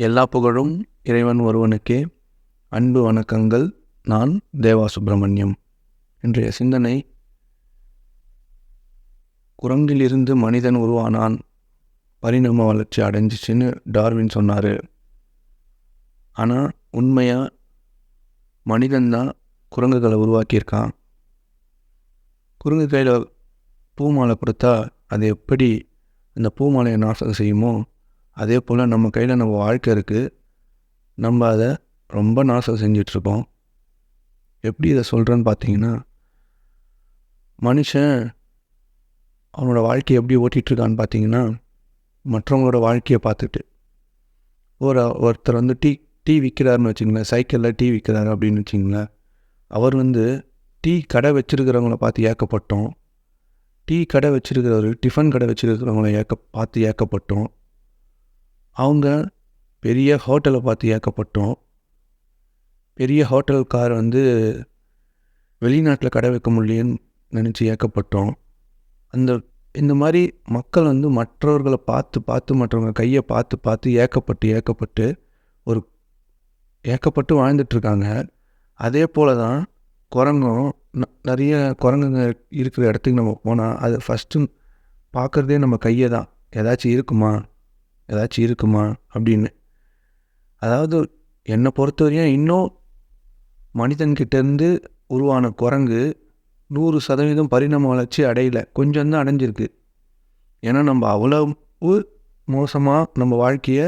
எல்லா புகழும் இறைவன் ஒருவனுக்கே. அன்பு வணக்கங்கள். நான் தேவா சுப்பிரமணியம் இன்றைய சிந்தனை குரங்கிலிருந்து மனிதன் உருவானான். பரிணாம வளர்ச்சி அடைஞ்சிச்சின்னு டார்வின் சொன்னார். ஆனால் உண்மையாக மனிதன்தான் குரங்குகளை உருவாக்கியிருக்கான். குரங்கு கையில் பூமாலை கொடுத்தா அது எப்படி அந்த பூமாலையை நாசம் செய்யுமோ அதே போல் நம்ம கையில் நம்ம வாழ்க்கை இருக்குது நம்ம அதை ரொம்ப நாசம் செஞ்சிட்ருக்கோம். எப்படி இதை சொல்கிறேன்னு பார்த்தீங்கன்னா மனுஷன் அவனோட வாழ்க்கையை எப்படி ஓட்டிகிட்ருக்கான்னு பார்த்தீங்கன்னா மற்றவங்களோட வாழ்க்கையை பார்த்துட்டு ஒரு ஒருத்தர் வந்து டீ டீ விற்கிறாருன்னு வச்சுங்களேன் சைக்கிளில் டீ விற்கிறாரு அப்படின்னு வச்சிங்களேன் அவர் வந்து டீ கடை வச்சுருக்கிறவங்கள பார்த்து ஏக்கப்பட்டோம். டீ கடை வச்சுருக்கிறவர் டிஃபன் கடை வச்சுருக்கிறவங்கள ஏக்க பார்த்து ஏக்கப்பட்டோம். அவங்க பெரிய ஹோட்டலை பார்த்து ஏக்கப்பட்டோம். பெரிய ஹோட்டல்கார் வந்து வெளிநாட்டில் கடை வைக்க முடியன்னு நினச்சி ஏக்கப்பட்டோம். அந்த இந்த மாதிரி மக்கள் வந்து மற்றவர்களை பார்த்து பார்த்து மற்றவங்க கையை பார்த்து பார்த்து ஏக்கப்பட்டு ஏக்கப்பட்டு ஒரு ஏக்கப்பட்டு வாழ்ந்துட்டுருக்காங்க. அதே போல் தான் குரங்கும் ந- நிறைய குரங்குங்க இருக்கிற இடத்துக்கு நம்ம போனால் அது ஃபஸ்ட்டு பார்க்குறதே நம்ம கையை தான் ஏதாச்சும் இருக்குமா? ஏதாச்சும் இருக்குமா அப்படின்னு. அதாவது என்னை பொறுத்தவரையும் இன்னும் மனிதன்கிட்டேருந்து உருவான குரங்கு நூறு சதவீதம் பரிணாம வளர்ச்சி அடையலை. கொஞ்சம் தான் அடைஞ்சிருக்கு. ஏன்னா நம்ம அவ்வளவு மோசமாக நம்ம வாழ்க்கையை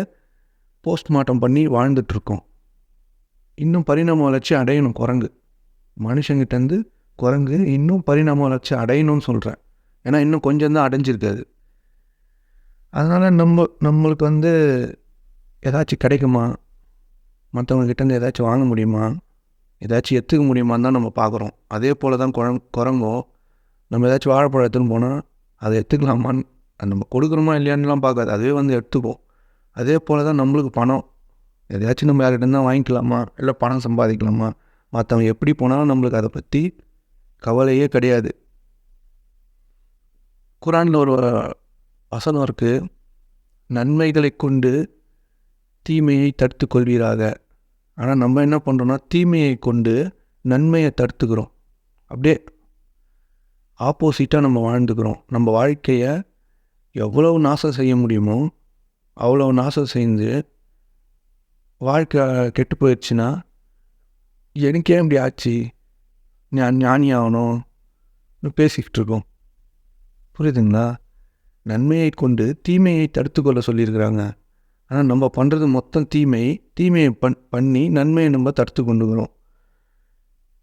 போஸ்ட்மார்ட்டம் பண்ணி வாழ்ந்துட்டுருக்கோம் இன்னும் பரிணாம வளர்ச்சி அடையணும் குரங்கு. மனுஷங்கிட்டேருந்து குரங்கு இன்னும் பரிணாம வளர்ச்சி அடையணும்னு சொல்கிறேன் ஏன்னா இன்னும் கொஞ்சம் தான் அடைஞ்சிருக்காது அதனால் நம்ம நம்மளுக்கு வந்து ஏதாச்சும் கிடைக்குமா? மற்றவங்க கிட்டேருந்து ஏதாச்சும் வாங்க முடியுமா? ஏதாச்சும் எடுத்துக்க முடியுமான்னு தான் நம்ம பார்க்குறோம். அதே போல் தான் குரங் குரங்கும் நம்ம ஏதாச்சும் வாழைப்பழம் எடுத்துன்னு போனால் அதை எடுத்துக்கலாமான்னு நம்ம கொடுக்குறோமா இல்லையான்லாம் பார்க்காது. அதுவே வந்து எடுத்துப்போம் அதே போல் தான் நம்மளுக்கு பணம். எதையாச்சும் நம்ம யார்கிட்ட தான் வாங்கிக்கலாமா? இல்லை பணம் சம்பாதிக்கலாமா? மற்றவங்க எப்படி போனாலும் நம்மளுக்கு அதை பற்றி கவலையே கிடையாது. குரானில் ஒரு வசனம் இருக்குது நன்மைகளை கொண்டு தீமையை தடுத்து கொள்வீராக ஆனால் நம்ம என்ன பண்ணுறோன்னா தீமையை கொண்டு நன்மையை தடுத்துக்கிறோம். அப்படியே ஆப்போசிட்டாக நம்ம வாழ்ந்துக்கிறோம். நம்ம வாழ்க்கையை எவ்வளவு நாசம் செய்ய முடியுமோ அவ்வளோ நாசம் செஞ்சு வாழ்க்கை கெட்டு போயிடுச்சுன்னா எனக்கே இப்படி ஆச்சு. ஞா- ஞானி ஆகணும் பேசிக்கிட்டு இருக்கோம். புரியுதுங்களா? நன்மையை கொண்டு தீமையை தடுத்துக்கொள்ள சொல்லியிருக்கிறாங்க. ஆனால் நம்ம பண்ணுறது மொத்தம் தீமை தீமையை பண் பண்ணி நன்மையை நம்ம தடுத்து கொண்டுக்கிறோம்.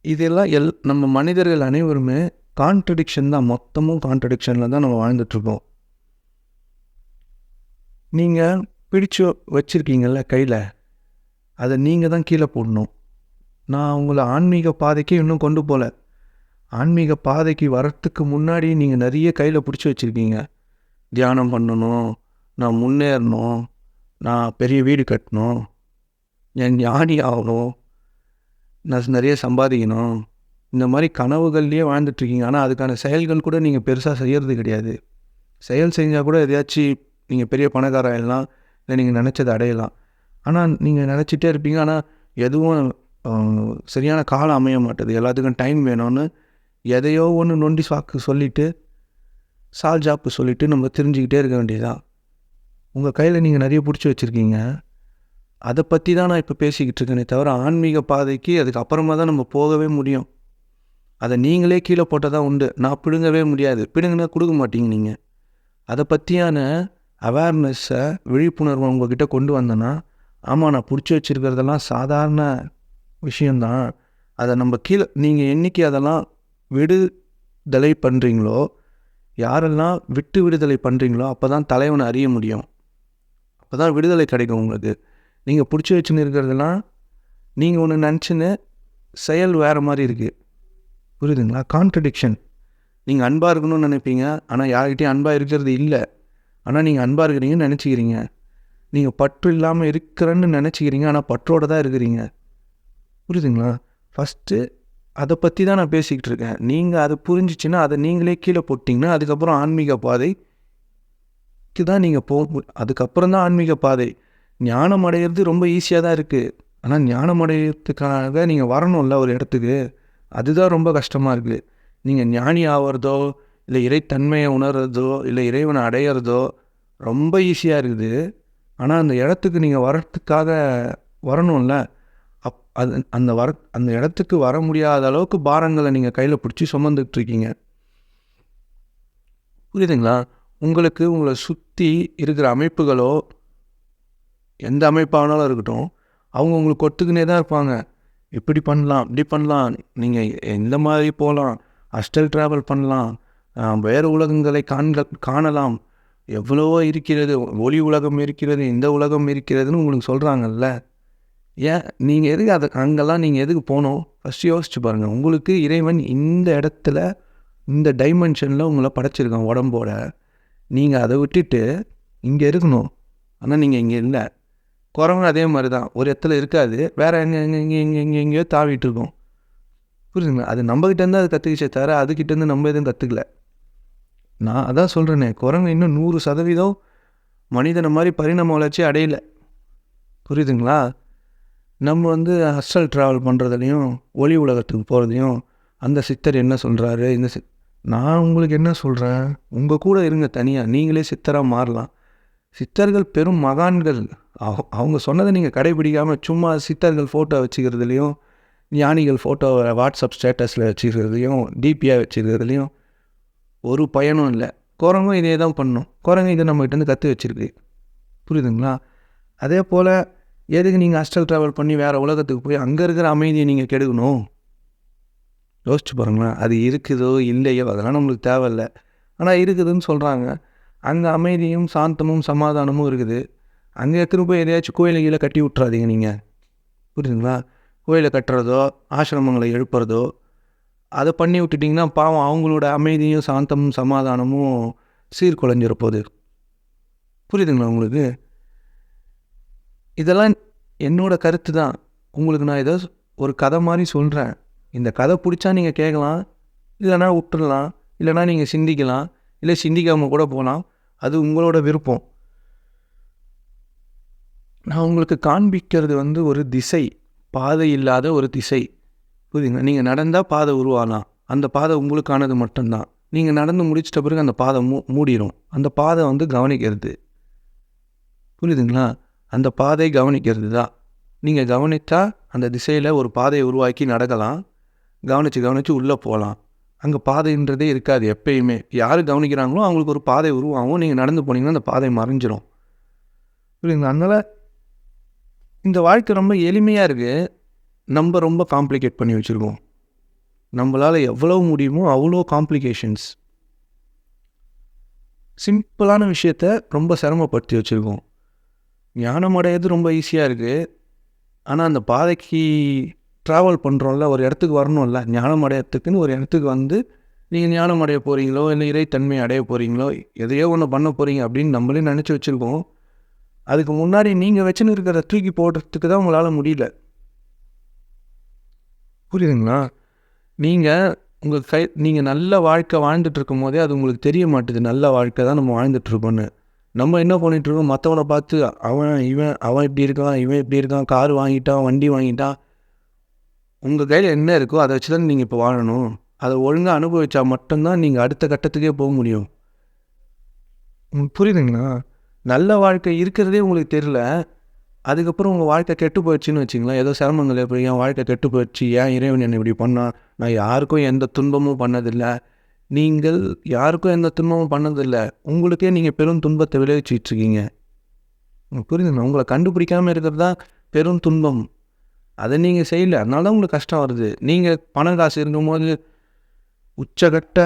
இதெல்லாம் எல் நம்ம மனிதர்கள் அனைவருமே கான்ட்ரடிக்ஷன் தான் மொத்தமும் கான்ட்ரடிக்ஷனில் தான் நம்ம வாழ்ந்துட்டுருக்கோம். நீங்கள் பிடிச்சு வச்சுருக்கீங்கள கையில் அதை நீங்கள் தான் கீழே போடணும். நான் உங்களை ஆன்மீக பாதைக்கு இன்னும் கொண்டு போகல ஆன்மீக பாதைக்கு வரத்துக்கு முன்னாடி நீங்கள் நிறைய கையில் பிடிச்சி வச்சுருக்கீங்க. தியானம் பண்ணணும் நான் முன்னேறணும் நான் பெரிய வீடு கட்டணும் என் ஞானி ஆகணும் நான் நிறைய சம்பாதிக்கணும். இந்த மாதிரி கனவுகள்லேயே வாழ்ந்துட்டுருக்கீங்க ஆனால் அதுக்கான செயல்கள் கூட நீங்கள் பெருசாக செய்கிறது கிடையாது. செயல் செஞ்சால் கூட எதையாச்சும் நீங்கள் பெரிய பணக்காரம் ஆயிடலாம் இல்லை நீங்கள் நினச்சதை அடையலாம். ஆனால் நீங்கள் நினச்சிட்டே இருப்பீங்க. ஆனால் எதுவும் சரியான காலம் அமைய மாட்டுது. எல்லாத்துக்கும் டைம் வேணும்னு எதையோ ஒன்று நொண்டி சாக்கு சொல்லிவிட்டு சால் ஜாப்பு சொல்லிவிட்டு நம்ம தெரிஞ்சுக்கிட்டே இருக்க வேண்டியதுதான். உங்கள் கையில் நீங்கள் நிறைய பிடிச்சி வச்சுருக்கீங்க. அதை பற்றி தான் நான் இப்போ பேசிக்கிட்டு இருக்கேனே தவிர ஆன்மீக பாதைக்கு அதுக்கு அப்புறமா தான் நம்ம போகவே முடியும். அதை நீங்களே கீழே போட்டால் தான் உண்டு. நான் பிடுங்கவே முடியாது. பிடுங்கினா கொடுக்க மாட்டீங்க நீங்கள் அதை பற்றியான அவேர்னஸ்ஸை விழிப்புணர்வை உங்கள்கிட்ட கொண்டு வந்தேன்னா ஆமாம் நான் பிடிச்சி வச்சுருக்கிறதெல்லாம் சாதாரண விஷயந்தான் அதை நம்ம கீழே நீங்கள் என்னைக்கு அதெல்லாம் விடுதலை பண்ணுறீங்களோ யாரெல்லாம் விட்டு விடுதலை பண்ணுறீங்களோ அப்போ தான் தலைவனை அறிய முடியும். அப்போ தான் விடுதலை கிடைக்கும் உங்களுக்கு. நீங்கள் பிடிச்சி வச்சுன்னு இருக்கிறதெல்லாம் நீங்கள் ஒன்று நினச்சின்னு செயல் வேறு மாதிரி இருக்குது புரியுதுங்களா? கான்ட்ரடிக்ஷன் நீங்கள் அன்பாக இருக்கணும்னு நினைப்பீங்க. ஆனால் யார்கிட்டையும் அன்பாக இருக்கிறது இல்லை. ஆனால் நீங்கள் அன்பாக இருக்கிறீங்கன்னு நினச்சிக்கிறீங்க. நீங்கள் பற்று இல்லாமல் இருக்கிறேன்னு நினச்சிக்கிறீங்க. ஆனால் பற்றோடு தான் இருக்கிறீங்க. புரியுதுங்களா? ஃபஸ்ட்டு அதை பற்றி தான் நான் பேசிக்கிட்டு இருக்கேன். நீங்கள் அது புரிஞ்சிச்சின்னா அதை நீங்களே கீழே போட்டிங்கன்னா அதுக்கப்புறம் ஆன்மீக பாதைக்கு தான் நீங்கள் போக அதுக்கப்புறம் தான் ஆன்மீக பாதை. ஞானம் அடையிறது ரொம்ப ஈஸியாக தான் இருக்குது ஆனால் ஞானம் அடையிறதுக்காக நீங்கள் வரணும்ல ஒரு இடத்துக்கு அதுதான் ரொம்ப கஷ்டமாக இருக்குது நீங்கள் ஞானி ஆகிறதோ இல்லை இறைத்தன்மையை உணர்றதோ இல்லை இறைவனை அடையிறதோ ரொம்ப ஈஸியாக இருக்குது. ஆனால் அந்த இடத்துக்கு நீங்கள் வர்றதுக்காக வரணும்ல அப் அது அந்த வர அந்த இடத்துக்கு வர முடியாத அளவுக்கு பாரங்களை நீங்கள் கையில் பிடிச்சி சுமந்துட்டு இருக்கீங்க புரியுதுங்களா? உங்களுக்கு உங்களை சுற்றி இருக்கிற அமைப்புகளோ எந்த அமைப்பானாலும் இருக்கட்டும் அவங்க உங்களுக்கு கொத்துக்குனே தான் இருப்பாங்க. இப்படி பண்ணலாம் இப்படி பண்ணலாம் நீங்கள் எந்த மாதிரி போகலாம் அஸ்டல் ட்ராவல் பண்ணலாம் வேறு உலகங்களை காண்க காணலாம். எவ்வளவோ இருக்கிறது ஒளி உலகம் இருக்கிறது இந்த உலகம் இருக்கிறதுன்னு உங்களுக்கு சொல்கிறாங்கல்ல ஏன்? நீங்கள் எதுக்கு அதை அங்கெல்லாம் நீங்கள் எதுக்கு போகணும்? ஃபஸ்ட் யோசிச்சு பாருங்கள் உங்களுக்கு இறைவன் இந்த இடத்துல இந்த டைமென்ஷனில் உங்களை படைச்சிருக்கான் உடம்போட. நீங்கள் அதை விட்டுட்டு இங்கே இருக்கணும். ஆனால் நீங்கள் இங்கே இல்லை. குரங்கு அதே மாதிரி தான் ஒரு இடத்துல இருக்காது. வேறு எங்கே எங்கே எங்கே எங்கே எங்கே எங்கேயோ தாவிட்டு இருக்கோம். புரியுதுங்களா அது நம்மக்கிட்டேருந்து அது கற்றுக்கிச்சே தவிர அதுக்கிட்டேருந்து நம்ம எதுவும் கற்றுக்கல நான் அதான் சொல்கிறேனே குரங்கு இன்னும் நூறு சதவீதம் மனிதனை மாதிரி பரிணாம வளர்ச்சி அடையலை. புரியுதுங்களா? நம்ம வந்து ஹஸ்டல் ட்ராவல் பண்ணுறதுலையும் ஒளி உலகத்துக்கு போகிறதையும் அந்த சித்தர் என்ன சொல்கிறாரு இந்த சி நான் உங்களுக்கு என்ன சொல்கிறேன் உங்கள் கூட இருங்க தனியாக நீங்களே சித்தராக மாறலாம். சித்தர்கள் பெரும் மகான்கள். அவங்க சொன்னதை நீங்கள் கடைபிடிக்காமல் சும்மா சித்தர்கள் ஃபோட்டோ வச்சுக்கிறதுலையும் ஞானிகள் ஃபோட்டோவை வாட்ஸ்அப் ஸ்டேட்டஸில் வச்சுக்கிறதுலையும் டிபியாக வச்சுக்கிறதுலையும் ஒரு பயனும் இல்லை. குரங்கும் இதே தான் பண்ணும். குரங்கு இதை நம்மகிட்டேருந்து கற்று வச்சுருக்கு. புரியுதுங்களா? அதே போல் எதுக்கு நீங்கள் ஹாஸ்டல் ட்ராவல் பண்ணி வேறு உலகத்துக்கு போய் அங்கே இருக்கிற அமைதியை நீங்கள் கெடுக்கணும்? யோசிச்சு பாருங்களேன். அது இருக்குதோ இல்லையோ அதெல்லாம் நம்மளுக்கு தேவையில்ல. ஆனால் இருக்குதுன்னு சொல்கிறாங்க அங்கே அமைதியும் சாந்தமும் சமாதானமும் இருக்குது. அங்கே எடுத்துன்னு போய் எதையாச்சும் கோயிலை கீழே கட்டி விட்றாதீங்க நீங்கள் புரியுதுங்களா? கோயிலை கட்டுறதோ ஆசிரமங்களை எழுப்புறதோ அதை பண்ணி விட்டுட்டிங்கன்னா பாவம் அவங்களோட அமைதியும் சாந்தமும் சமாதானமும் சீர்குலைஞ்சிட போகுது புரியுதுங்களா உங்களுக்கு? இதெல்லாம் என்னோடய கருத்து தான். உங்களுக்கு நான் ஏதோ ஒரு கதை மாதிரி சொல்கிறேன் இந்த கதை பிடிச்சா நீங்கள் கேட்கலாம். இல்லைனா விட்டுடலாம் இல்லைனா நீங்கள் சிந்திக்கலாம். இல்லை சிந்திக்காமல் கூட போகலாம். அது உங்களோட விருப்பம். நான் உங்களுக்கு காண்பிக்கிறது வந்து ஒரு திசை. பாதை இல்லாத ஒரு திசை. புரியுதுங்களா? நீங்கள் நடந்தால் பாதை உருவாகலாம். அந்த பாதை உங்களுக்கானது மட்டும்தான். நீங்கள் நடந்து முடிச்சிட்ட பிறகு அந்த பாதை மூ மூடிடும் அந்த பாதை வந்து கவனிக்கிறது. புரியுதுங்களா? அந்த பாதை கவனிக்கிறது தான் நீங்கள் கவனித்தா அந்த திசையில் ஒரு பாதையை உருவாக்கி நடக்கலாம். கவனித்து கவனித்து உள்ளே போகலாம் அங்கே பாதைன்றதே இருக்காது எப்பயுமே. யார் கவனிக்கிறாங்களோ அவங்களுக்கு ஒரு பாதை உருவாகும். நீங்கள் நடந்து போனீங்கன்னா அந்த பாதை மறைஞ்சிரும். புரியுங்களா அதனால் இந்த வாழ்க்கை ரொம்ப எளிமையாக இருக்குது நம்ம ரொம்ப காம்ப்ளிகேட் பண்ணி வச்சுருக்கோம். நம்மளால் எவ்வளோ முடியுமோ அவ்வளோ காம்ப்ளிகேஷன்ஸ் சிம்பிளான விஷயத்த ரொம்ப சிரமப்படுத்தி வச்சுருக்கோம். ஞானம் அடையிறது ரொம்ப ஈஸியாக இருக்குது ஆனால் அந்த பாதைக்கு ட்ராவல் பண்ணுறோம்ல ஒரு இடத்துக்கு வரணும்ல ஞானம் அடையறதுக்குன்னு ஒரு இடத்துக்கு வந்து நீங்கள் ஞானம் அடைய போகிறீங்களோ இல்லை இறைத்தன்மை அடைய போகிறீங்களோ எதையோ ஒன்று பண்ண போகிறீங்க அப்படின்னு நம்மளே நினச்சி வச்சுருக்கோம். அதுக்கு முன்னாடி நீங்கள் வச்சுன்னு இருக்கிற தூக்கி போடுறதுக்கு தான் உங்களால் முடியல. புரியுதுங்களா? நீங்கள் உங்கள் கை நீங்கள் நல்ல வாழ்க்கை வாழ்ந்துட்டு இருக்கும் போதே அது உங்களுக்கு தெரிய மாட்டுது. நல்ல வாழ்க்கை தான் நம்ம வாழ்ந்துட்டுருக்கோன்னு நம்ம என்ன பண்ணிட்டு இருக்கோம் மற்றவனை பார்த்து அவன் இவன் அவன் இப்படி இருக்கான் இவன் இப்படி இருக்கான் கார் வாங்கிட்டான் வண்டி வாங்கிட்டான். உங்கள் கையில் என்ன இருக்கோ அதை வச்சு தான் நீங்கள் இப்போ வாழணும். அதை ஒழுங்காக அனுபவிச்சா மட்டும்தான் நீங்கள் அடுத்த கட்டத்துக்கே போக முடியும். புரியுதுங்களா நல்ல வாழ்க்கை இருக்கிறதே உங்களுக்கு தெரியல. அதுக்கப்புறம் உங்கள் வாழ்க்கை கெட்டு போயிடுச்சுன்னு வச்சிங்களேன். ஏதோ சிரமங்கள் எப்படி என் வாழ்க்கை கெட்டு போயிடுச்சு. ஏன் இறைவன் என்னை இப்படி பண்ணான்? நான் யாருக்கும் எந்த துன்பமும் பண்ணதில்லை. நீங்கள் யாருக்கும் எந்த துன்பமும் பண்ணதில்லை. உங்களுக்கே நீங்கள் பெரும் துன்பத்தை விளைவிச்சிட்டு இருக்கீங்க உங்களுக்கு உங்களை கண்டுபிடிக்காமல் இருக்கிறது தான் பெரும் துன்பம். அதை நீங்கள் செய்யல. அதனால தான் உங்களுக்கு கஷ்டம் வருது. நீங்கள் பணம் காசு இருக்கும்போது உச்சகட்ட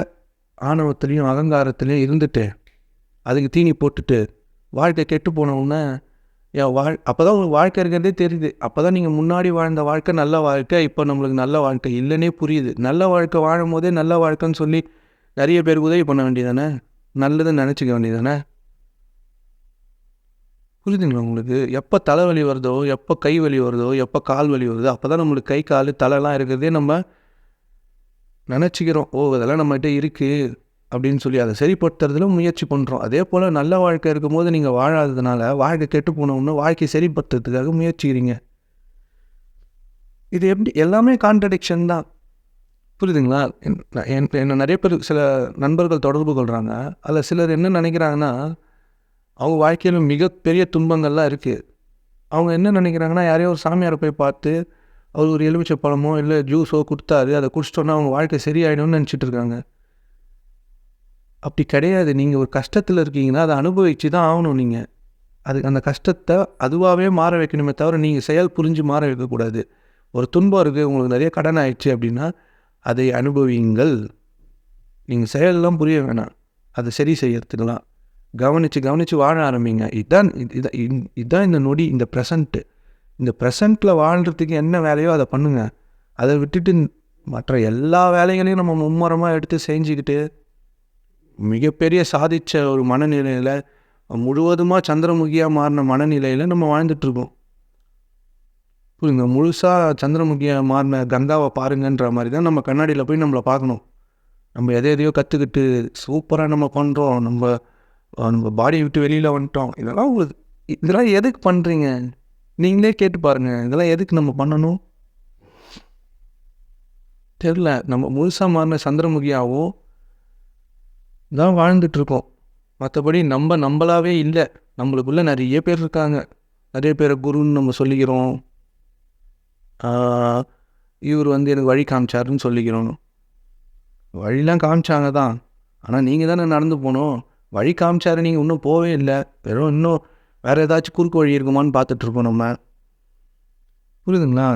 ஆணவத்துலேயும் அகங்காரத்துலேயும் இருந்துட்டு அதுக்கு தீனி போட்டுட்டு வாழ்க்கை கெட்டு போனவுடனே என் வாழ் அப்போ தான் உங்களுக்கு வாழ்க்கை இருக்கிறதே தெரியுது. அப்போ தான் நீங்கள் முன்னாடி வாழ்ந்த வாழ்க்கை நல்ல வாழ்க்கை இப்போ நம்மளுக்கு நல்ல வாழ்க்கை இல்லைன்னே புரியுது. நல்ல வாழ்க்கை வாழும் போதே நல்ல வாழ்க்கைன்னு சொல்லி நிறைய பேருக்கு உதவி பண்ண வேண்டியதானே? நல்லதுன்னு நினச்சிக்க வேண்டியதானே? புரியுதுங்களா உங்களுக்கு? எப்போ தலைவலி வருதோ எப்போ கை வலி வருதோ எப்போ கால் வலி வருதோ அப்போ தான் நம்மளுக்கு கை கால் தலைலாம் இருக்கிறதே நம்ம நினச்சிக்கிறோம். ஓ இதெல்லாம் நம்மகிட்ட இருக்குது அப்படின்னு சொல்லி அதை சரிப்படுத்துறதுல முயற்சி பண்ணுறோம் அதே போல் நல்ல வாழ்க்கை இருக்கும்போது நீங்கள் வாழாததுனால வாழ்க்கை கெட்டு போனோம்னு வாழ்க்கை சரிப்படுத்துறதுக்காக முயற்சிக்கிறீங்க. இது எப்படி? எல்லாமே கான்ட்ரடிக்ஷன் தான். புரியுதுங்களா? என்- என்ன நிறைய பேர் சில நண்பர்கள் தொடர்பு கொள்கிறாங்க அதில் சிலர் என்ன நினைக்கிறாங்கன்னா அவங்க வாழ்க்கையில் மிகப்பெரிய துன்பங்கள்லாம் இருக்குது அவங்க என்ன நினைக்கிறாங்கன்னா யாரையோ ஒரு சாமியாரை போய் பார்த்து அவர் ஒரு எலுமிச்சை பழமோ இல்லை ஜூஸோ கொடுத்தாரு. அதை குடிச்சிட்டோன்னா அவங்க வாழ்க்கை சரியாயிடும்னு நினச்சிட்டு இருக்காங்க. அப்படி கிடையாது. நீங்கள் ஒரு கஷ்டத்தில் இருக்கீங்கன்னா அதை அனுபவிச்சு தான் ஆகணும் நீங்கள் அது அந்த கஷ்டத்தை அதுவாகவே மாற வைக்கணுமே தவிர நீங்கள் செயல் புரிஞ்சு மாற வைக்கக்கூடாது. ஒரு துன்பம் இருக்குது உங்களுக்கு நிறைய கடன் ஆயிடுச்சு அப்படின்னா அதை அனுபவியுங்கள். நீங்கள் செயலெல்லாம் புரிய வேணாம். அதை சரி செய்யறதுக்கெல்லாம். கவனித்து கவனித்து வாழ ஆரம்பிங்க. இதுதான் இதான் இதுதான் இந்த நொடி இந்த ப்ரெசண்ட்டு இந்த ப்ரெசண்ட்டில் வாழ்கிறதுக்கு என்ன வேலையோ அதை பண்ணுங்கள் அதை விட்டுட்டு மற்ற எல்லா வேலைகளையும் நம்ம மும்முரமாக எடுத்து செஞ்சுக்கிட்டு மிகப்பெரிய சாதித்த ஒரு மனநிலையில் முழுவதுமாக சந்திரமுகியாக மாறின மனநிலையில் நம்ம வாழ்ந்துட்டுருக்கோம் புரியுங்க முழுசாக சந்திரமுகியை மாறின கங்காவை பாருங்கன்ற மாதிரி தான் நம்ம கண்ணாடியில் போய் நம்மளை பார்க்கணும். நம்ம எதை எதையோ கற்றுக்கிட்டு சூப்பராக நம்ம பண்ணுறோம் நம்ம நம்ம பாடியை விட்டு வெளியில் வந்துட்டோம். இதெல்லாம் உங்களுக்கு இதெல்லாம் எதுக்கு பண்ணுறீங்க நீங்களே கேட்டு பாருங்கள் இதெல்லாம் எதுக்கு நம்ம பண்ணணும்? தெரில நம்ம முழுசாக மாறின சந்திரமுகியாகவும் தான் வாழ்ந்துட்டுருக்கோம். மற்றபடி நம்ம நம்மளாவே இல்லை. நம்மளுக்குள்ளே நிறைய பேர் இருக்காங்க. நிறைய பேரை குருன்னு நம்ம சொல்லிக்கிறோம். இவர் வந்து எனக்கு வழி காமிச்சாருன்னு சொல்லிக்கிறோம். வழிலாம் காமிச்சாங்க தான். ஆனால் நீங்கள் தானே நடந்து போகணும் வழி காமிச்சாரு நீங்கள் இன்னும் போவே இல்லை. வெறும் இன்னும் வேறு ஏதாச்சும் குறுக்கு வழி இருக்குமான்னு பார்த்துட்ருப்போம் நம்ம. புரியுதுங்களா?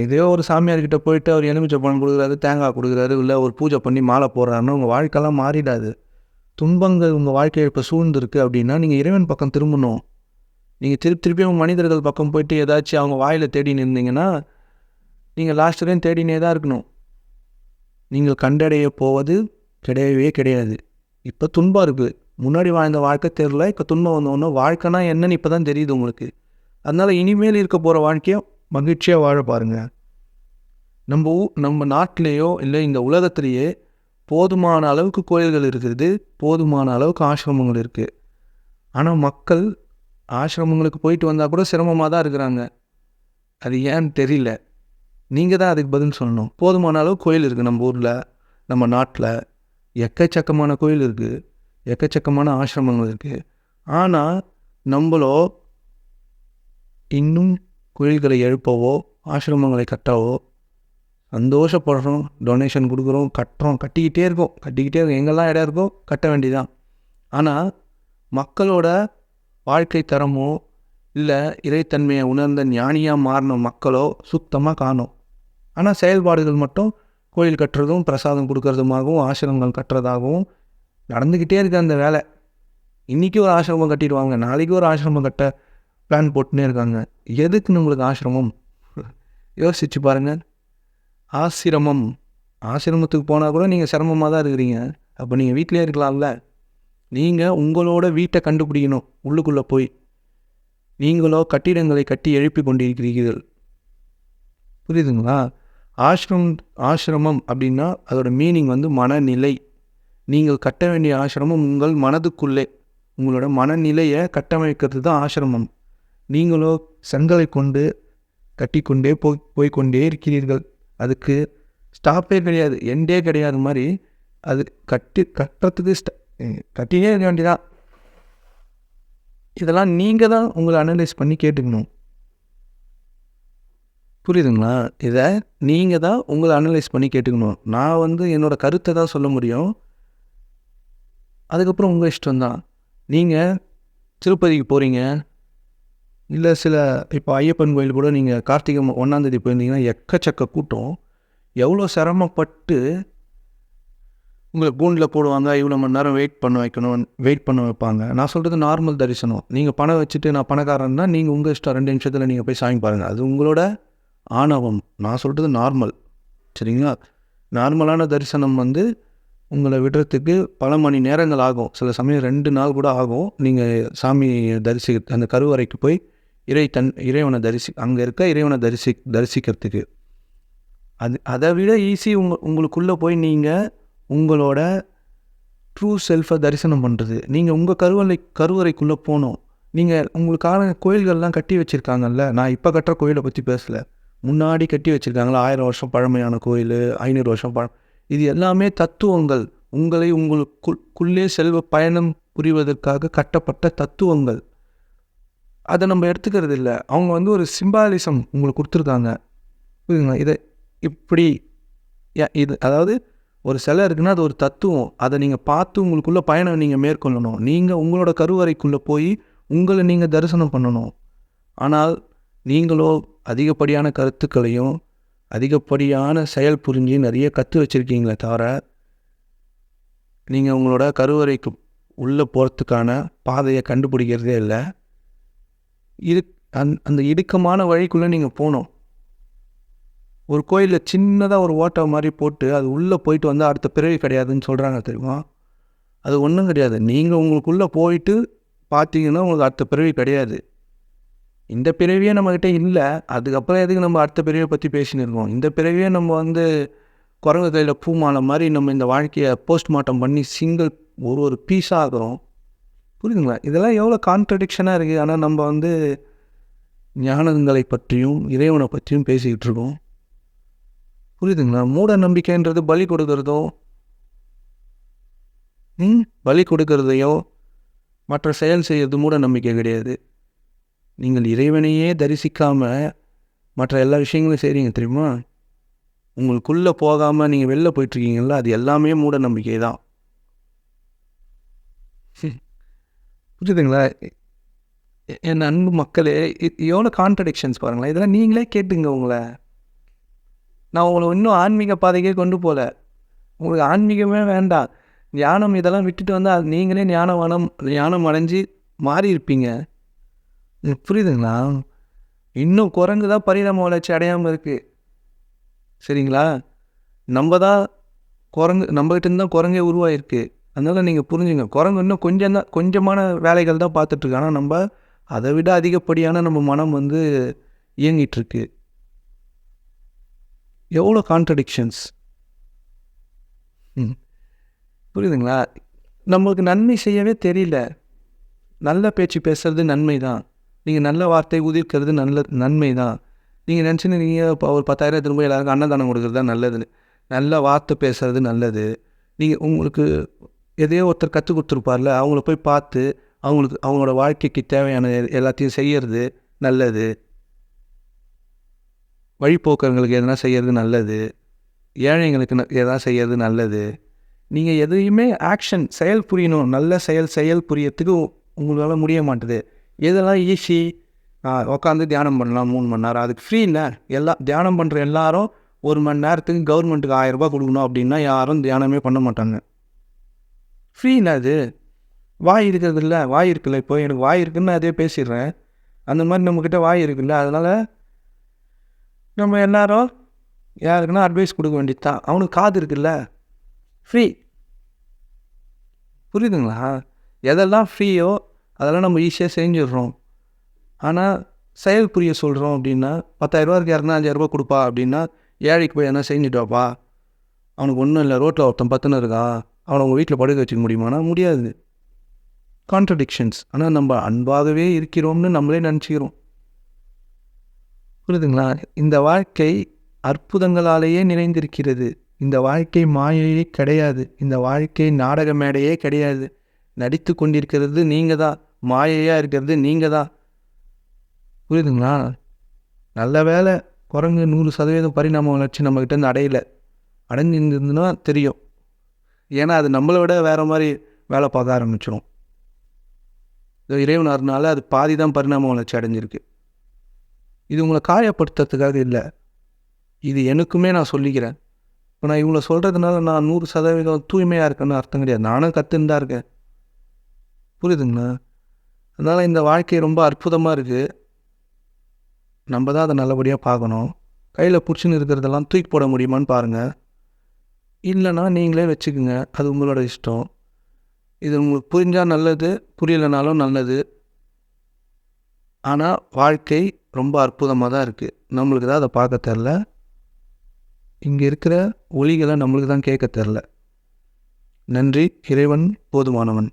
எதையோ ஒரு சாமியார்கிட்ட போயிட்டு அவர் எலுமிச்சை பழம் கொடுக்குறாரு தேங்காய் கொடுக்குறாரு இல்லை ஒரு பூஜை பண்ணி மாலை போடுறாருன்னு உங்கள் வாழ்க்கையெல்லாம் மாறிடாது. துன்பங்கள் உங்கள் வாழ்க்கையை இப்போ சூழ்ந்துருக்கு அப்படின்னா நீங்கள் இறைவன் பக்கம் திரும்பணும். நீங்கள் திருப்பி திருப்பியும் மனிதர்கள் பக்கம் போயிட்டு ஏதாச்சும் அவங்க வாயில் தேடின்னு இருந்தீங்கன்னா நீங்கள் லாஸ்ட் வரையும் தேடினே தான் இருக்கணும். நீங்கள் கண்டடைய போவது கிடையவே கிடையாது. இப்போ துன்பம் இருக்குது முன்னாடி வாழ்ந்த வாழ்க்கை தெரில இப்போ துன்பம் வந்தோன்னே வாழ்க்கைனா என்னன்னு இப்போ தான் தெரியுது உங்களுக்கு. அதனால் இனிமேல் இருக்க போகிற வாழ்க்கையை மகிழ்ச்சியாக வாழ பாருங்கள் நம்ம ஊ நம்ம நாட்டிலேயோ இல்லை இந்த உலகத்திலேயே போதுமான அளவுக்கு கோயில்கள் இருக்கிறது போதுமான அளவுக்கு ஆசிரமங்கள் இருக்குது ஆனால் மக்கள் ஆசிரமங்களுக்கு போயிட்டு வந்தால் கூட சிரமமாக தான் இருக்கிறாங்க. அது ஏன்னு தெரியல. நீங்கள் தான் அதுக்கு பதில் சொல்லணும். போதுமான அளவு கோயில் இருக்குது நம்ம ஊரில் நம்ம நாட்டில். எக்கச்சக்கமான கோயில் இருக்குது எக்கச்சக்கமான ஆசிரமங்கள் இருக்குது ஆனால் நம்மளோ இன்னும் கோயில்களை எழுப்பவோ ஆசிரமங்களை கட்டவோ சந்தோஷப்படுறோம் டொனேஷன் கொடுக்குறோம் கட்டுறோம் கட்டிக்கிட்டே இருக்கோம். கட்டிக்கிட்டே இருக்கோம். எங்கெல்லாம் இடம் இருக்கோ கட்ட வேண்டியதான் ஆனால் மக்களோட வாழ்க்கை தரமோ இல்லை இறைத்தன்மையை உணர்ந்த ஞானியாக மாறின மக்களோ சுத்தமாக காணோம். ஆனால் செயல்பாடுகள் மட்டும் கோயில் கட்டுறதும் பிரசாதம் கொடுக்கறதுமாகவும் ஆசிரமங்கள் கட்டுறதாகவும் நடந்துக்கிட்டே இருக்குது அந்த வேலை. இன்றைக்கி ஒரு ஆசிரமம் கட்டிடுவாங்க. நாளைக்கு ஒரு ஆசிரமம் கட்ட பிளான் போட்டுனே இருக்காங்க. எதுக்கு உங்களுக்கு ஆசிரமம்? யோசிச்சு பாருங்கள் ஆசிரமம். ஆசிரமத்துக்கு போனால் கூட நீங்கள் சிரமமாக தான் இருக்கிறீங்க. அப்போ நீங்கள் வீட்டிலே இருக்கலாம்ல. நீங்கள் உங்களோட வீட்டை கண்டுபிடிக்கணும். உள்ளுக்குள்ளே போய். நீங்களோ கட்டிடங்களை கட்டி எழுப்பி கொண்டிருக்கிறீர்கள். புரியுதுங்களா? ஆசிரம் ஆசிரமம் அப்படின்னா அதோட மீனிங் வந்து மனநிலை. நீங்கள் கட்ட வேண்டிய ஆசிரமம் உங்கள் மனதுக்குள்ளே. உங்களோட மனநிலையை கட்டமைக்கிறது தான் ஆசிரமம். நீங்களோ செங்கலை கொண்டு கட்டிக்கொண்டே போய் போய்க்கொண்டே இருக்கிறீர்கள். அதுக்கு ஸ்டாப்பே கிடையாது எண்டே கிடையாது மாதிரி அது கட்டி கட்டுறதுக்கு ஸ்ட கட்டினே இருக்க வேண்டியதான் இதெல்லாம் நீங்கள் தான் உங்களை அனலைஸ் பண்ணி கேட்டுக்கணும். புரியுதுங்களா? இதை நீங்கள் தான் உங்களை அனலைஸ் பண்ணி கேட்டுக்கணும். நான் வந்து என்னோடய கருத்தை தான் சொல்ல முடியும். அதுக்கப்புறம் உங்கள் இஷ்டம் தான். நீங்கள் திருப்பதிக்கு போகிறீங்க இல்லை சில இப்போ ஐயப்பன் கோயில் கூட நீங்கள் கார்த்திகை ஒன்றாந்தேதி போயிருந்தீங்கன்னா எக்கச்சக்க கூட்டம். எவ்வளோ சிரமப்பட்டு உங்களை கூண்டில் போடுவாங்க இவ்வளோ மணி நேரம் வெயிட் பண்ண வைக்கணும் வெயிட் பண்ண வைப்பாங்க. நான் சொல்கிறது நார்மல் தரிசனம். நீங்கள் பணம் வச்சுட்டு நான் பணக்காரன்னா நீங்கள் உங்கள் இஷ்டம் ரெண்டு நிமிஷத்தில் நீங்கள் போய் சாமி பாருங்கள் அது உங்களோட ஆணவம். நான் சொல்கிறது நார்மல் சரிங்களா? நார்மலான தரிசனம் வந்து உங்களை விடுறதுக்கு பல மணி நேரங்கள் ஆகும். சில சமயம் ரெண்டு நாள் கூட ஆகும். நீங்கள் சாமி தரிசி அந்த கருவறைக்கு போய் இறை தன் இறைவனை தரிசி அங்கே இருக்க இறைவனை தரிசி தரிசிக்கிறதுக்கு. அது அதை விட ஈஸி உங்க உங்களுக்குள்ளே போய் நீங்கள் உங்களோட ட்ரூ செல்ஃபை தரிசனம் பண்ணுறது நீங்கள் உங்கள் கருவறை கருவறைக்குள்ளே போகணும். நீங்கள் உங்களுக்கான கோயில்கள்லாம் கட்டி வச்சுருக்காங்கல்ல? நான் இப்போ கட்டுற கோயிலை பற்றி பேசலை. முன்னாடி கட்டி வச்சுருக்காங்களா? ஆயிரம் வருஷம் பழமையான கோயில் ஐநூறு வருஷம் பழம் இது எல்லாமே தத்துவங்கள். உங்களை உங்களுக்குள்ளே செல்வ பயணம் புரிவதற்காக கட்டப்பட்ட தத்துவங்கள். அதை நம்ம எடுத்துக்கிறது இல்லை. அவங்க வந்து ஒரு சிம்பாலிசம் உங்களுக்கு கொடுத்துருக்காங்க. புரியுதுங்களா? இதை இப்படி யா- இது அதாவது ஒரு சிலை இருக்குன்னா அது ஒரு தத்துவம். அதை நீங்கள் பார்த்து உங்களுக்குள்ளே பயணம் நீங்கள் மேற்கொள்ளணும். நீங்கள் உங்களோட கருவறைக்குள்ளே போய் உங்களை நீங்கள் தரிசனம் பண்ணணும். ஆனால் நீங்களோ அதிகப்படியான கருத்துக்களையும் அதிகப்படியான செயல் புரிஞ்சு நிறைய கற்று வச்சுருக்கீங்களே தவிர நீங்கள் உங்களோட கருவறைக்கு உள்ளே போகிறதுக்கான பாதையை கண்டுபிடிக்கிறதே இல்லை. இது அந் அந்த இடுக்கமான வழிக்குள்ளே நீங்கள் போகணும் ஒரு கோயிலில் சின்னதாக ஒரு ஓட்டை மாதிரி போட்டு அது உள்ளே போயிட்டு வந்தால் அடுத்த பிறவி கிடையாதுன்னு சொல்கிறாங்க தெரியுமா? அது ஒன்றும் கிடையாது. நீங்கள் உங்களுக்குள்ளே போயிட்டு பார்த்தீங்கன்னா உங்களுக்கு அடுத்த பிறவி கிடையாது. இந்த பிறவியே நம்மக்கிட்ட இல்லை அதுக்கப்புறம் எதுக்கு நம்ம அடுத்த பிறவியை பற்றி பேசின்னு இருக்கோம்? இந்த பிறவியே நம்ம வந்து குரங்கு கையில் பூமாலை மாதிரி நம்ம இந்த வாழ்க்கையை போஸ்ட்மார்ட்டம் பண்ணி சிங்கிள் ஒரு ஒரு பீஸாக புரியுதுங்களா? இதெல்லாம் எவ்வளோ கான்ட்ரடிக்ஷனாக இருக்குது ஆனால் நம்ம வந்து ஞானங்களை பற்றியும் இறைவனை பற்றியும் பேசிக்கிட்டு இருக்கோம். புரியுதுங்களா? மூட நம்பிக்கைன்றது பலி கொடுக்கறதோ ம்? பலி கொடுக்கறதையோ மற்ற செயல் செய்யறது மூட நம்பிக்கை கிடையாது. நீங்கள் இறைவனையே தரிசிக்காமல் மற்ற எல்லா விஷயங்களும் செய்கிறீங்க தெரியுமா? உங்களுக்குள்ளே போகாமல் நீங்கள் வெளில போயிட்டுருக்கீங்களா அது எல்லாமே மூட நம்பிக்கை தான். புரியுதுங்களா? எ- என் அன்பு மக்களே எவ்வளோ கான்ட்ரடிக்ஷன்ஸ் பாருங்களேன். இதெல்லாம் நீங்களே கேட்டுங்க உங்களை. நான் உங்களை இன்னும் ஆன்மீக பாதைக்கே கொண்டு போகல உங்களுக்கு ஆன்மீகமே வேண்டாம். ஞானம் இதெல்லாம் விட்டுட்டு வந்தால் நீங்களே ஞானவனம் ஞானம் அடைஞ்சு மாறி இருப்பீங்க இது புரியுதுங்களா? இன்னும் குரங்கு தான் பரிணாம வளர்ச்சி அடையாமல் இருக்குது சரிங்களா? நம்ம தான் குரங்கு நம்மகிட்ட தான் குரங்கே உருவாயிருக்கு. அதனால் நீங்கள் புரிஞ்சுங்க. குரங்கு இன்னும் கொஞ்சம் தான் கொஞ்சமான வேலைகள் தான் பார்த்துட்ருக்கு. ஆனால் நம்ம அதை விட அதிகப்படியான நம்ம மனம் வந்து இயங்கிட்டுருக்கு எவ்வளோ கான்ட்ரடிக்ஷன்ஸ் ம். புரியுதுங்களா? நம்மளுக்கு நன்மை செய்யவே தெரியல. நல்ல பேச்சு பேசுறது நன்மை தான் நீங்கள் நல்ல வார்த்தை உதிர்க்கிறது நல்ல நன்மை தான் நீங்கள் நினச்சின்னு நீங்கள் இப்போ ஒரு பத்தாயிரம் திரும்ப எல்லாருக்கும் அன்னதானம் கொடுக்குறது தான் நல்லது நல்ல வார்த்தை பேசுகிறது நல்லது. நீங்கள் உங்களுக்கு எதையோ ஒருத்தர் கற்றுக் கொடுத்துருப்பார்ல அவங்கள போய் பார்த்து அவங்களுக்கு அவங்களோட வாழ்க்கைக்கு தேவையான எல்லாத்தையும் செய்கிறது நல்லது. வழிபோக்கர்களுக்கு எதனா செய்கிறது நல்லது. ஏழைங்களுக்கு எதனா செய்கிறது நல்லது. நீங்கள் எதையுமே ஆக்ஷன் செயல் புரியணும். நல்ல செயல் செயல் புரியத்துக்கு உங்களால் முடிய மாட்டுது. எதெல்லாம் ஈஸி உட்காந்து தியானம் பண்ணலாம் மூணு மணி நேரம். அதுக்கு ஃப்ரீ இல்லை. எல்லாம் தியானம் பண்ணுற எல்லாரும் ஒரு மணி நேரத்துக்கு கவர்மெண்ட்டுக்கு ஆயிரம் ரூபாய் கொடுக்கணும் அப்படின்னா யாரும் தியானமே பண்ண மாட்டாங்க. ஃப்ரீ இல்லை அது. வாய் இருக்கிறது இல்லை. வாய் இருக்குல்ல இப்போ? எனக்கு வாய் இருக்குன்னு அதே பேசிடுறேன். அந்த மாதிரி நம்மக்கிட்ட வாய் இருக்குல்ல? அதனால் நம்ம எல்லாரும் யாருக்குன்னா அட்வைஸ் கொடுக்க வேண்டியது தான் அவனுக்கு காது இருக்குல்ல? ஃப்ரீ புரியுதுங்களா? எதெல்லாம் ஃப்ரீயோ அதெல்லாம் நம்ம ஈஸியாக செஞ்சிடுறோம். ஆனால் செயல் புரிய சொல்கிறோம் அப்படின்னா பத்தாயிரரூபா இருக்கு யாருன்னா அஞ்சாயிரரூபா கொடுப்பா அப்படின்னா ஏழைக்கு போய் எதனா செஞ்சுட்டு வாப்பா அவனுக்கு ஒன்றும் இல்லை ரோட்டில் ஒருத்தன் பத்துன்னு இருக்கா? அவனை உங்கள் வீட்டில் படுக்க வச்சுக்க முடியுமானா முடியாது. கான்ட்ரடிக்ஷன்ஸ் ஆனால் நம்ம அன்பாகவே இருக்கிறோம்னு நம்மளே நினச்சிக்கிறோம். புரியுதுங்களா? இந்த வாழ்க்கை அற்புதங்களாலேயே நிறைந்திருக்கிறது. இந்த வாழ்க்கை மாயையே கிடையாது. இந்த வாழ்க்கை நாடக மேடையே கிடையாது. நடித்து கொண்டிருக்கிறது நீங்கள் தான் மாயையாக இருக்கிறது நீங்கள் தான் புரியுதுங்களா? நல்ல வேலை குரங்கு நூறு சதவீதம் பரிணாம வளர்ச்சி நம்மக்கிட்ட இருந்து அடையலை. அடைஞ்சிருந்ததுன்னா தெரியும். ஏன்னா அது நம்மளை விட வேறு மாதிரி வேலை பார்க்க ஆரம்பிச்சிடும் இது இறைவனார்னால அது பாதி தான் பரிணாம வளர்ச்சி அடைஞ்சிருக்கு. இது உங்களை காயப்படுத்துறதுக்காக இல்லை. இது எனக்குமே நான் சொல்லிக்கிறேன். இப்போ நான் இவங்களை சொல்கிறதுனால நான் நூறு சதவீதம் தூய்மையாக இருக்கேன்னு அர்த்தம் கிடையாது. நானும் கற்றுன்னு தான் இருக்கேன். புரியுதுங்களா? அதனால் இந்த வாழ்க்கை ரொம்ப அற்புதமாக இருக்குது நம்ம தான் அதை நல்லபடியாக பார்க்கணும். கையில் பிடிச்சின்னு இருக்கிறதெல்லாம் தூக்கி போட முடியுமான்னு பாருங்கள் இல்லைன்னா நீங்களே வச்சுக்கோங்க. அது உங்களோட இஷ்டம். இது உங்களுக்கு புரிஞ்சால் நல்லது புரியலைனாலும் நல்லது. ஆனால் வாழ்க்கை ரொம்ப அற்புதமாக தான் இருக்குது நம்மளுக்கு தான் அதை பார்க்க தெரில. இங்கே இருக்கிற ஒளிகளை நம்மளுக்கு தான் கேட்க தெரில. நன்றி இறைவன் போதுமானவன்.